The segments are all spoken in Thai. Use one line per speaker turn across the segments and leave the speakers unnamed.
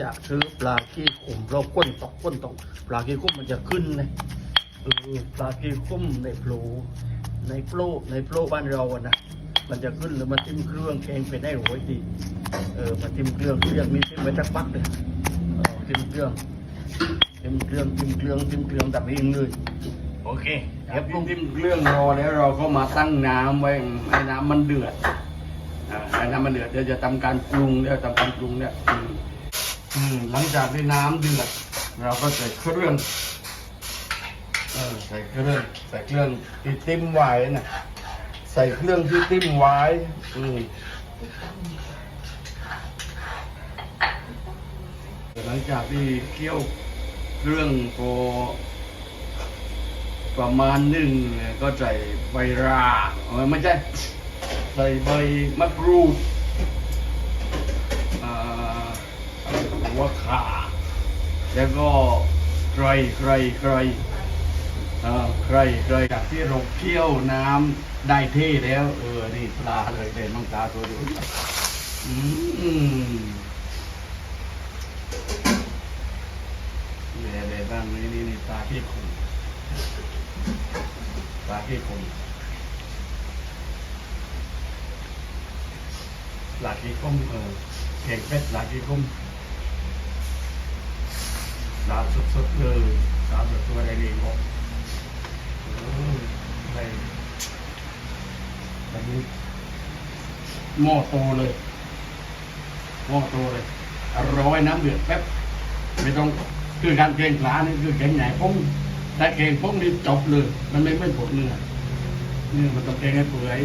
จะซื้อปลาขี้ขุ่มเราก้นตอกก้นตอกปลาขี้ขุ่มมันจะขึ้นเลยเออปลาขี้ขุ่มในโปรในโปรในโปรบ้านเราอะนะมันจะขึ้นหรือมันจิ้มเครื่องแกงไปได้โหยดีเออมาจิ้มเครื่องเครื่องมีจิ้มไปสักปักเลยเออจิ้มเครื่องจิ้มเครื่องจิ้มเครื่องจิ้มเครื่องแบบนี้เลยโอเคเดี๋ยวปรุง
จิ้มเครื่องรอแล้วเราก็มาตั้งน้ำไว้ให้น้ำมันเดือดอ่าให้น้ำมันเดือดเดี๋ยวจะทำการปรุงเดี๋ยวทำการปรุงเนี่ย หลังจากที่น้ำเดือดเราก็ใส่เครื่องเออใส่เครื่องใส่เครื่องที่ติ้มไว้นะใส่เครื่องที่ติ้มไว้อืมหลังจากที่เคี่ยวเครื่องพอประมาณหนึ่งก็ใส่ใบราไม่ใช่ใส่ใบมะกรูด หัวขาแล้วก็ไครไครไครอ่าไครไครจากที่เราเคี่ยวน้ำได้ที่แล้ว เออนี่ปลาเลยเด่นมังตาตัวดูอืมเดี๋ยวเดี๋ยวบ้างนี่นี่นี่ปลาที่คุณปลาที่คมปลาที่คมเออเก่งเป็ดปลาที่คม ปลาสุดๆเลยปลาสดตัวใดดีบอกโอ้ยอะไรแบบนี้หม้อโตเลยหม้อโตเลยร้อยน้ำเดือดแป๊บไม่ต้องคือการเกงปลานี่คือแกงใหญ่ปุ้งถ้าเกงปุ้งนี่จบเลย มันไม่ไม่ผดเนื้อเนื้อมันต้องเกงให้เปื่อย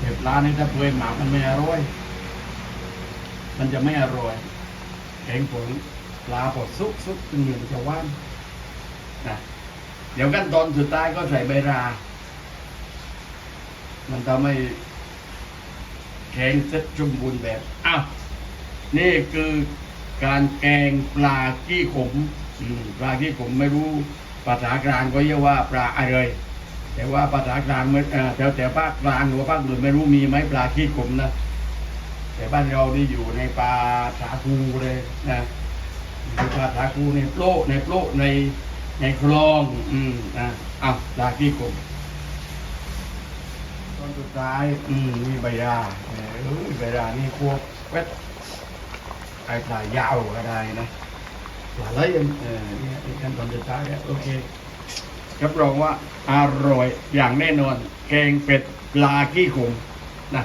เห็ดปลานี่ถ้าเปื่อยหมามันไม่อร่อย มันจะไม่อร่อยแกงผงปลาปดซุกซุกเหมือนจะว่านนะเดี๋ยวขั้นตอนสุดท้ายก็ใส่ใบรามันทำให้แกงเซ็ตจุ่มบุญแบบอ้าวนี่คือการแกงปลากี้ขมปลากี้ขมไม่รู้ภาษากลางก็เรียกว่าปลาอะไร แต่ว่าภาษากลางไม่เอ่อแถวแถวภาคกลางหรือว่าภาคอื่นไม่รู้มีไหมปลาขี้ขมนะ แต่บ้านเรานี่อยู่ในปลาสาคูเลยนะ ปลาสาคูในโปะในโปะในในคลอง อืมนะอ้าวปลาขี้ขมตอนสุดท้าย อืมมีใบยาเออใบยานี่ควบเวทไอ้ปลายาวก็ได้นะปลาไหลเออเนี่ยไอ้ขั้นตอนสุดท้ายเนี่ยโอเครับรองว่าอร่อยอย่างแน่นอน แกงเป็ดปลาขี้ขมนะ